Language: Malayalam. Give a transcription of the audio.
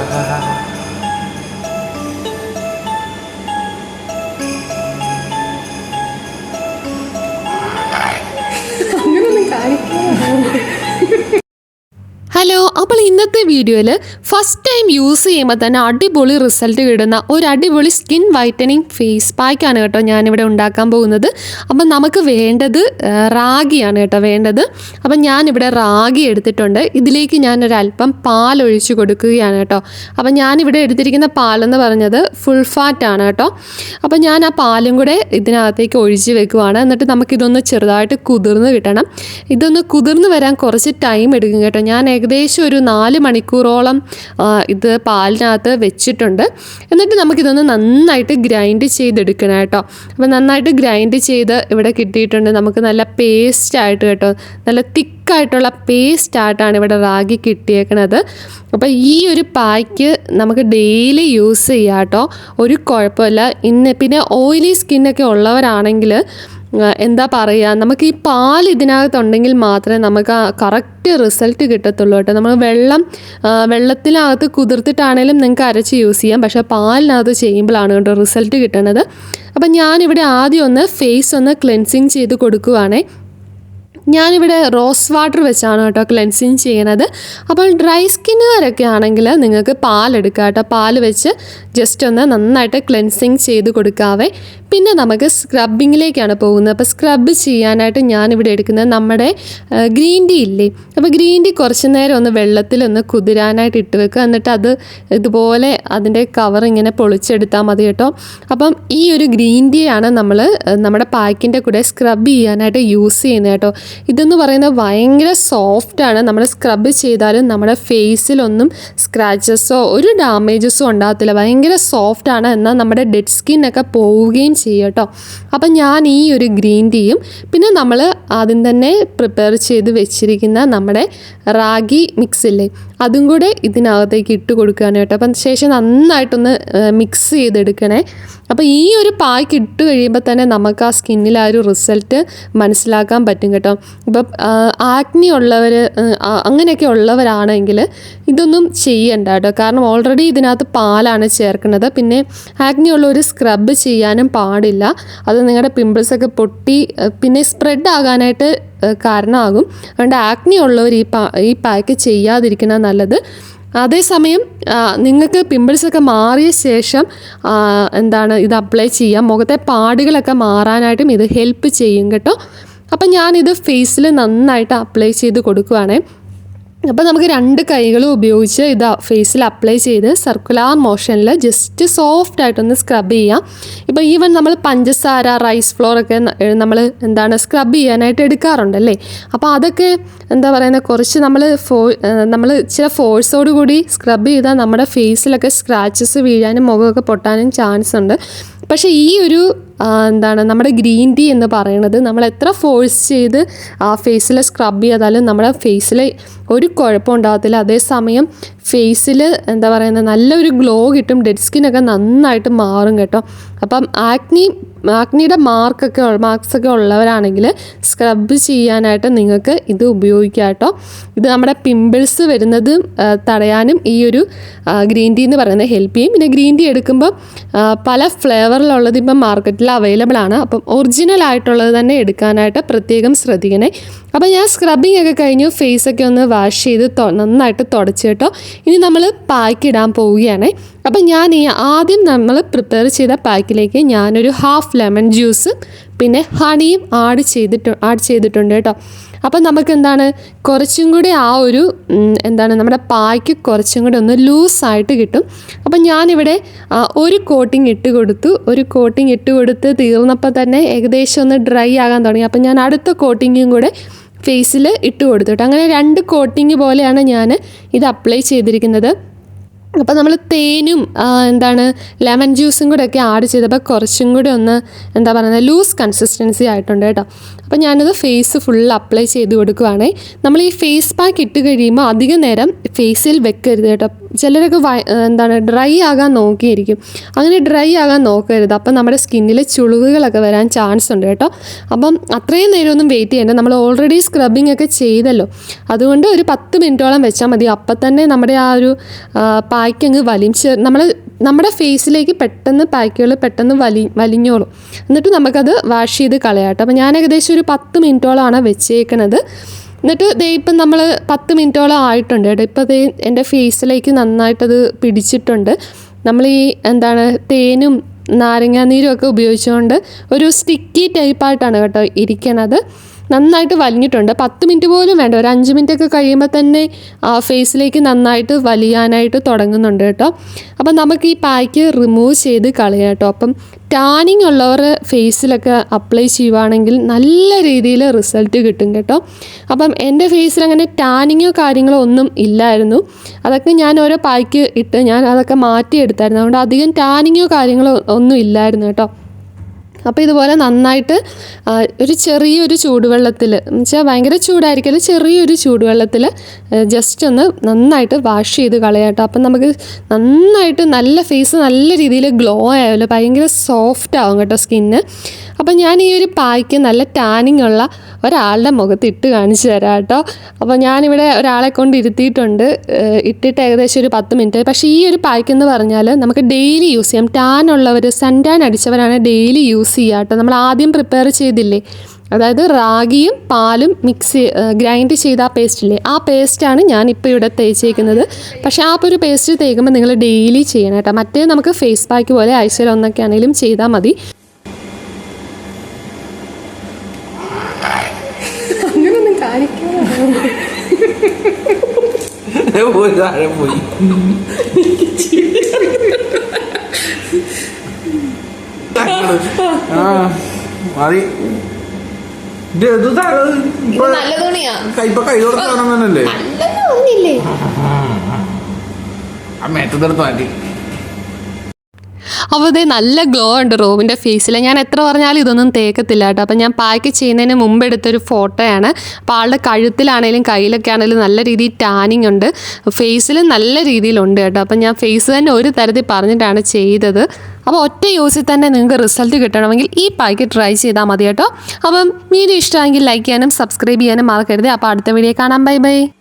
아. ഇന്നത്തെ വീഡിയോയിൽ ഫസ്റ്റ് ടൈം യൂസ് ചെയ്യുമ്പോൾ തന്നെ അടിപൊളി റിസൾട്ട് കിട്ടുന്ന ഒരു അടിപൊളി സ്കിൻ വൈറ്റനിങ് ഫേസ് പാക്കാണ് കേട്ടോ ഞാനിവിടെ ഉണ്ടാക്കാൻ പോകുന്നത്. അപ്പം നമുക്ക് വേണ്ടത് റാഗിയാണ് കേട്ടോ വേണ്ടത്. അപ്പം ഞാനിവിടെ റാഗി എടുത്തിട്ടുണ്ട്. ഇതിലേക്ക് ഞാനൊരല്പം പാൽ ഒഴിച്ച് കൊടുക്കുകയാണ് കേട്ടോ. അപ്പം ഞാനിവിടെ എടുത്തിരിക്കുന്ന പാലെന്ന് പറഞ്ഞത് ഫുൾ ഫാറ്റാണ് കേട്ടോ. അപ്പം ഞാൻ ആ പാലും കൂടെ ഇതിനകത്തേക്ക് ഒഴിച്ച് വെക്കുവാണ്. എന്നിട്ട് നമുക്കിതൊന്ന് ചെറുതായിട്ട് കുതിർന്ന് കിട്ടണം. ഇതൊന്ന് കുതിർന്ന് വരാൻ കുറച്ച് ടൈം എടുക്കും കേട്ടോ. ഞാൻ ഏകദേശം ഒരു നാല് മണിക്കൂറോളം ഇത് പാലിനകത്ത് വെച്ചിട്ടുണ്ട്. എന്നിട്ട് നമുക്കിതൊന്ന് നന്നായിട്ട് ഗ്രൈൻഡ് ചെയ്തെടുക്കണം കേട്ടോ. അപ്പോൾ നന്നായിട്ട് ഗ്രൈൻഡ് ചെയ്ത് ഇവിടെ കിട്ടിയിട്ടുണ്ട്. നമുക്ക് നല്ല പേസ്റ്റ് ആയിട്ട് കേട്ടോ നല്ല തിക്കായിട്ടുള്ള പേസ്റ്റ് ആയിട്ടാണ് ഇവിടെ റാഗി കിട്ടിയേക്കണത്. അപ്പോൾ ഈ ഒരു പായ്ക്ക് നമുക്ക് ഡെയിലി യൂസ് ചെയ്യാം കേട്ടോ. ഒരു കുഴപ്പമില്ല. ഇന്ന് പിന്നെ ഓയിലി സ്കിന്നൊക്കെ ഉള്ളവരാണെങ്കിൽ എന്താ പറയുക നമുക്ക് ഈ പാൽ ഇതിനകത്തുണ്ടെങ്കിൽ മാത്രമേ നമുക്ക് ആ കറക്റ്റ് റിസൾട്ട് കിട്ടത്തുള്ളൂ കേട്ടോ. നമ്മൾ വെള്ളം വെള്ളത്തിനകത്ത് കുതിർത്തിട്ടാണേലും നിങ്ങൾക്ക് അരച്ച് യൂസ് ചെയ്യാം. പക്ഷേ പാലിനകത്ത് ചെയ്യുമ്പോഴാണ് കേട്ടോ റിസൾട്ട് കിട്ടണത്. അപ്പം ഞാനിവിടെ ആദ്യം ഒന്ന് ഫേസ് ഒന്ന് ക്ലെൻസിങ് ചെയ്ത് കൊടുക്കുവാണേ. ഞാനിവിടെ റോസ് വാട്ടർ വെച്ചാണ് കേട്ടോ ക്ലെൻസിങ് ചെയ്യണത് അപ്പോൾ ഡ്രൈ സ്കിന്നുകാരൊക്കെ ആണെങ്കിൽ നിങ്ങൾക്ക് പാലെടുക്കുക കേട്ടോ. പാൽ വെച്ച് ജസ്റ്റ് ഒന്ന് നന്നായിട്ട് ക്ലെൻസിങ് ചെയ്ത് കൊടുക്കാവേ. പിന്നെ നമുക്ക് സ്ക്രബിങ്ങിലേക്കാണ് പോകുന്നത്. അപ്പോൾ സ്ക്രബ് ചെയ്യാനായിട്ട് ഞാനിവിടെ എടുക്കുന്നത് നമ്മുടെ ഗ്രീൻ ടീ ഇല്ലേ? അപ്പോൾ ഗ്രീൻ ടീ കുറച്ച് നേരം ഒന്ന് വെള്ളത്തിൽ ഒന്ന് കുതിരാനായിട്ട് ഇട്ട് വെക്കുക. എന്നിട്ട് അത് ഇതുപോലെ അതിന്റെ കവർ ഇങ്ങനെ പൊളിച്ചെടുത്താൽ മതി കേട്ടോ. അപ്പം ഈ ഒരു ഗ്രീൻ ടീ ആണ് നമ്മൾ നമ്മുടെ പാക്കിന്റെ കൂടെ സ്ക്രബ് ചെയ്യാനായിട്ട് യൂസ് ചെയ്യുന്നത് കേട്ടോ. ഇതെന്ന് പറയുന്നത് ഭയങ്കര സോഫ്റ്റാണ് നമ്മൾ സ്ക്രബ് ചെയ്താലും നമ്മുടെ ഫേസിലൊന്നും സ്ക്രാച്ചസോ ഒരു ഡാമേജസോ ഉണ്ടാകത്തില്ല. ഭയങ്കര സോഫ്റ്റാണ് എന്നാൽ നമ്മുടെ ഡെഡ് സ്കിന്നൊക്കെ പോവുകയും ചെയ്യും കേട്ടോ. അപ്പം ഞാൻ ഈ ഒരു ഗ്രീൻ ടീയും പിന്നെ നമ്മൾ ആദ്യം തന്നെ പ്രിപ്പയർ ചെയ്ത് വെച്ചിരിക്കുന്ന നമ്മുടെ റാഗി മിക്സ് ഇല്ലേ അതും കൂടെ ഇതിനകത്തേക്ക് ഇട്ട് കൊടുക്കുകയാണ് കേട്ടോ. അപ്പം ശേഷം നന്നായിട്ടൊന്ന് മിക്സ് ചെയ്തെടുക്കണേ. അപ്പോൾ ഈ ഒരു പായ്ക്ക് ഇട്ട് കഴിയുമ്പോൾ തന്നെ നമുക്ക് ആ സ്കിന്നിൽ ആ ഒരു റിസൾട്ട് മനസ്സിലാക്കാൻ പറ്റും കേട്ടോ. ഇപ്പം ആക്നി ഉള്ളവർ അങ്ങനെയൊക്കെ ഉള്ളവരാണെങ്കിൽ ഇതൊന്നും ചെയ്യണ്ട കേട്ടോ. കാരണം ഓൾറെഡി ഇതിനകത്ത് പാലാണ് ചേർക്കുന്നത്. പിന്നെ ആക്നി ഉള്ളവർ സ്ക്രബ് ചെയ്യാനും പാടില്ല. അത് നിങ്ങളുടെ പിമ്പിൾസൊക്കെ പൊട്ടി പിന്നെ സ്പ്രെഡ് ആകാനായിട്ട് കാരണമാകും. അതുകൊണ്ട് ആക്നി ഉള്ളവർ ഈ പാ ഈ പാക്ക് ചെയ്യാതിരിക്കണ നല്ലത്. അതേസമയം നിങ്ങൾക്ക് പിമ്പിൾസൊക്കെ മാറിയ ശേഷം എന്താണ് ഇത് അപ്ലൈ ചെയ്യാം. മുഖത്തെ പാടുകളൊക്കെ മാറാനായിട്ടും ഇത് ഹെൽപ്പ് ചെയ്യും കേട്ടോ. അപ്പം ഞാനിത് ഫേസിൽ നന്നായിട്ട് അപ്ലൈ ചെയ്ത് കൊടുക്കുവാണേ. അപ്പോൾ നമുക്ക് രണ്ട് കൈകളും ഉപയോഗിച്ച് ഇത് ഫേസിൽ അപ്ലൈ ചെയ്ത് സർക്കുലർ മോഷനിൽ ജസ്റ്റ് സോഫ്റ്റ് ആയിട്ടൊന്ന് സ്ക്രബ് ചെയ്യാം. ഇപ്പോൾ ഈവൻ നമ്മൾ പഞ്ചസാര റൈസ് ഫ്ലോർ ഒക്കെ നമ്മൾ എന്താണ് സ്ക്രബ് ചെയ്യാനായിട്ട് എടുക്കാറുണ്ടല്ലേ? അപ്പോൾ അതൊക്കെ എന്താ പറയുന്നത് കുറച്ച് നമ്മൾ ഫോ നമ്മൾ ചില ഫോഴ്സോട് കൂടി സ്ക്രബ് ചെയ്താൽ നമ്മുടെ ഫേസിലൊക്കെ സ്ക്രാച്ചസ് വീഴാനും മുഖമൊക്കെ പൊട്ടാനും ചാൻസ് ഉണ്ട്. പക്ഷേ ഈ ഒരു എന്താണ് നമ്മുടെ ഗ്രീൻ ടീ എന്ന് പറയുന്നത് നമ്മൾ എത്ര ഫോഴ്സ് ചെയ്ത് ആ ഫേസിൽ സ്ക്രബ് ചെയ്താലും നമ്മുടെ ഫേസിൽ ഒരു കുഴപ്പം ഉണ്ടാകത്തില്ല. അതേസമയം ഫേസിൽ എന്താ പറയുന്നത് നല്ലൊരു ഗ്ലോ കിട്ടും. ഡെഡ് സ്കിന്നൊക്കെ നന്നായിട്ട് മാറും കേട്ടോ. അപ്പം ആക്നി ആക്നിയുടെ മാർക്കൊക്കെ മാർക്സ് ഒക്കെ ഉള്ളവരാണെങ്കിൽ സ്ക്രബ് ചെയ്യാനായിട്ട് നിങ്ങൾക്ക് ഇത് ഉപയോഗിക്കാം കേട്ടോ. ഇത് നമ്മുടെ പിമ്പിൾസ് വരുന്നത് തടയാനും ഈ ഒരു ഗ്രീൻ ടീ എന്ന് പറയുന്നത് ഹെൽപ്പ് ചെയ്യും. പിന്നെ ഗ്രീൻ ടീ എടുക്കുമ്പോൾ പല ഫ്ലേവറിലുള്ളത് ഇപ്പം മാർക്കറ്റിൽ അവൈലബിൾ ആണ്. അപ്പം ഒറിജിനൽ ആയിട്ടുള്ളത് തന്നെ എടുക്കാനായിട്ട് പ്രത്യേകം ശ്രദ്ധിക്കണേ. അപ്പോൾ ഞാൻ സ്ക്രബിങ് ഒക്കെ കഴിഞ്ഞു ഫേസൊക്കെ ഒന്ന് വാഷ് ചെയ്ത് നന്നായിട്ട് തുടച്ച് കേട്ടോ. ഇനി നമ്മൾ പാക്ക് ഇടാൻ പോവുകയാണ്. അപ്പം ഞാൻ ഈ ആദ്യം നമ്മൾ പ്രിപ്പയർ ചെയ്ത പാക്കിലേക്ക് ഞാനൊരു ഹാഫ് ലെമൺ ജ്യൂസ് പിന്നെ ഹണിയും ആഡ് ചെയ്തിട്ട് ആഡ് ചെയ്തിട്ടുണ്ട് കേട്ടോ. അപ്പം നമുക്ക് എന്താണ് കുറച്ചും കൂടി ആ ഒരു എന്താണ്? നമ്മുടെ പായ്ക്ക് കുറച്ചും കൂടി ഒന്ന് ലൂസായിട്ട് കിട്ടും. അപ്പം ഞാനിവിടെ ഒരു കോട്ടിങ് ഇട്ട് കൊടുത്തു. ഒരു കോട്ടിങ് ഇട്ട് കൊടുത്ത് തീർന്നപ്പോൾ തന്നെ ഏകദേശം ഒന്ന് ഡ്രൈ ആകാൻ തുടങ്ങി. അപ്പം ഞാൻ അടുത്ത കോട്ടിങ്ങും കൂടെ ഫേസിൽ ഇട്ട് കൊടുത്തു അങ്ങനെ രണ്ട് കോട്ടിങ് പോലെയാണ് ഞാൻ ഇത് അപ്ലൈ ചെയ്തിരിക്കുന്നത്. അപ്പോൾ നമ്മൾ തേനും എന്താണ് ലെമൺ ജ്യൂസും കൂടെ ഒക്കെ ആഡ് ചെയ്തപ്പോൾ കുറച്ചും കൂടി ഒന്ന് എന്താ പറയുന്നത് ലൂസ് കൺസിസ്റ്റൻസി ആയിട്ടുണ്ട് കേട്ടോ. അപ്പോൾ ഞാനത് ഫേസ് ഫുൾ അപ്ലൈ ചെയ്ത് കൊടുക്കുവാണേ. നമ്മൾ ഈ ഫേസ് പാക്ക് ഇട്ട് കഴിയുമ്പോൾ അധിക നേരം ഫേസിൽ വെക്കരുത് കേട്ടോ. ചിലരൊക്കെ എന്താണ് ഡ്രൈ ആകാൻ നോക്കിയിരിക്കും. അങ്ങനെ ഡ്രൈ ആകാൻ നോക്കരുത്. അപ്പം നമ്മുടെ സ്കിന്നിൽ ചുളിവുകളൊക്കെ വരാൻ ചാൻസ് ഉണ്ട് കേട്ടോ. അപ്പം അത്രയും നേരമൊന്നും വെയിറ്റ് ചെയ്യേണ്ട. നമ്മൾ ഓൾറെഡി സ്ക്രബിംഗ് ഒക്കെ ചെയ്തല്ലോ. അതുകൊണ്ട് ഒരു പത്ത് മിനിറ്റോളം വെച്ചാൽ മതി. അപ്പം തന്നെ നമ്മുടെ ആ ഒരു പായ്ക്ക് അങ്ങ് വലിച്ച് നമ്മൾ നമ്മുടെ ഫേസിലേക്ക് പെട്ടെന്ന് പായ്ക്കുകൾ പെട്ടെന്ന് വലി വലിഞ്ഞോളും. എന്നിട്ട് നമുക്കത് വാഷ് ചെയ്ത് കളയാട്ടോ അപ്പോൾ ഞാൻ ഏകദേശം ഒരു പത്ത് മിനിറ്റോളമാണ് വെച്ചേക്കണത്. എന്നിട്ട് ദേ ഇപ്പം നമ്മൾ പത്ത് മിനിറ്റോളം ആയിട്ടുണ്ട് കേട്ടോ. ഇപ്പോൾ ദേ എന്റെ ഫേസിലേക്ക് നന്നായിട്ടത് പിടിച്ചിട്ടുണ്ട്. നമ്മൾ ഈ എന്താണ് തേനും നാരങ്ങാനീരും ഒക്കെ ഉപയോഗിച്ചുകൊണ്ട് ഒരു സ്റ്റിക്കി ടൈപ്പായിട്ടാണ് കേട്ടോ ഇരിക്കണത്. നന്നായിട്ട് വലിഞ്ഞിട്ടുണ്ട്. പത്ത് മിനിറ്റ് പോലും വേണ്ട. ഒരു അഞ്ച് മിനിറ്റ് ഒക്കെ കഴിയുമ്പോൾ തന്നെ ആ ഫേസിലേക്ക് നന്നായിട്ട് വലിയാനായിട്ട് തുടങ്ങുന്നുണ്ട് കേട്ടോ. അപ്പം നമുക്ക് ഈ പാക്ക് റിമൂവ് ചെയ്ത് കളയാം കേട്ടോ. അപ്പം ടാനിങ് ഉള്ളവർ ഫേസിലൊക്കെ അപ്ലൈ ചെയ്യുവാണെങ്കിൽ നല്ല രീതിയിൽ റിസൾട്ട് കിട്ടും കേട്ടോ. അപ്പം എന്റെ ഫേസിൽ അങ്ങനെ ടാനിങ്ങോ കാര്യങ്ങളോ ഒന്നും ഇല്ലായിരുന്നു. അതൊക്കെ ഞാൻ ഓരോ പാക്ക് ഇട്ട് ഞാൻ അതൊക്കെ മാറ്റിയെടുത്തായിരുന്നു. അതുകൊണ്ട് അധികം ടാനിങ്ങോ കാര്യങ്ങളോ ഒന്നും ഇല്ലായിരുന്നു കേട്ടോ. അപ്പോൾ ഇതുപോലെ നന്നായിട്ട് ഒരു ചെറിയൊരു ചൂടുവെള്ളത്തിൽ എന്നുവെച്ചാൽ ഭയങ്കര ചൂടായിരിക്കില്ല ചെറിയൊരു ചൂടുവെള്ളത്തിൽ ജസ്റ്റ് ഒന്ന് നന്നായിട്ട് വാഷ് ചെയ്ത് കളയാട്ടോ അപ്പം നമുക്ക് നന്നായിട്ട് നല്ല ഫേസ് നല്ല രീതിയിൽ ഗ്ലോ ആയാലോ ഭയങ്കര സോഫ്റ്റ് ആവും കേട്ടോ സ്കിന്ന് അപ്പം ഞാൻ ഈ ഒരു പായ്ക്ക് നല്ല ടാനിങ് ഉള്ള ഒരാളുടെ മുഖത്ത് ഇട്ട് കാണിച്ചു തരാം കേട്ടോ. അപ്പോൾ ഞാനിവിടെ ഒരാളെ കൊണ്ട് ഇരുത്തിയിട്ടുണ്ട്. ഇട്ടിട്ട് ഏകദേശം ഒരു പത്ത് മിനിറ്റ്. പക്ഷേ ഈ ഒരു പായ്ക്ക് എന്ന് പറഞ്ഞാൽ നമുക്ക് ഡെയിലി യൂസ് ചെയ്യാം. ടാൻ ഉള്ളവർ സൺ ടാൻ അടിച്ചവരാണ് ഡെയിലി യൂസ് ചെയ്യുക കേട്ടോ. നമ്മൾ ആദ്യം പ്രിപ്പയർ ചെയ്തില്ലേ? അതായത് റാഗിയും പാലും മിക്സ് ഗ്രൈൻഡ് ചെയ്ത ആ പേസ്റ്റില്ലേ ആ പേസ്റ്റാണ് ഇപ്പോൾ ഇവിടെ തേച്ചേക്കുന്നത്. പക്ഷേ ആ ഒരു പേസ്റ്റ് തേക്കുമ്പോൾ നിങ്ങൾ ഡെയിലി ചെയ്യണം കേട്ടോ. മറ്റേ നമുക്ക് ഫേസ് പാക്ക് പോലെ ആഴ്ചയിൽ ഒന്നൊക്കെ ആണെങ്കിലും ചെയ്താൽ മതി. പോയി താഴെ പോയി. നല്ല തുണിയാ. കൈ- ഇപ്പൊ കൈ കൊടുത്ത് തന്നല്ലേ നല്ലെന്ന് പറഞ്ഞില്ലേ ആ മേത്തതെടുത്ത് മാറ്റി. അപ്പോൾ ഇതേ നല്ല ഗ്ലോ ഉണ്ട് റൂമിന്റെ ഫേസിൽ ഞാൻ എത്ര പറഞ്ഞാലും ഇതൊന്നും തേക്കത്തില്ല കേട്ടോ. അപ്പം ഞാൻ പാക്ക് ചെയ്യുന്നതിന് മുമ്പ് എടുത്തൊരു ഫോട്ടോയാണ്. അപ്പോൾ ആളുടെ കഴുത്തിലാണേലും കയ്യിലൊക്കെ ആണെങ്കിലും നല്ല രീതിയിൽ ടാനിങ് ഉണ്ട്. ഫേസിൽ നല്ല രീതിയിലുണ്ട് കേട്ടോ. അപ്പോൾ ഞാൻ ഫേസ് തന്നെ ഒരു തരത്തിൽ പറഞ്ഞിട്ടാണ് ചെയ്തത്. അപ്പോൾ ഒറ്റ യൂസിൽ തന്നെ നിങ്ങൾക്ക് റിസൾട്ട് കിട്ടണമെങ്കിൽ ഈ പാക്ക് ട്രൈ ചെയ്താൽ മതി കേട്ടോ. അപ്പം വീഡിയോ ഇഷ്ടമെങ്കിൽ ലൈക്ക് ചെയ്യാനും സബ്സ്ക്രൈബ് ചെയ്യാനും മറക്കരുത്. അപ്പോൾ അടുത്ത വീഡിയോ കാണാം. Bye bye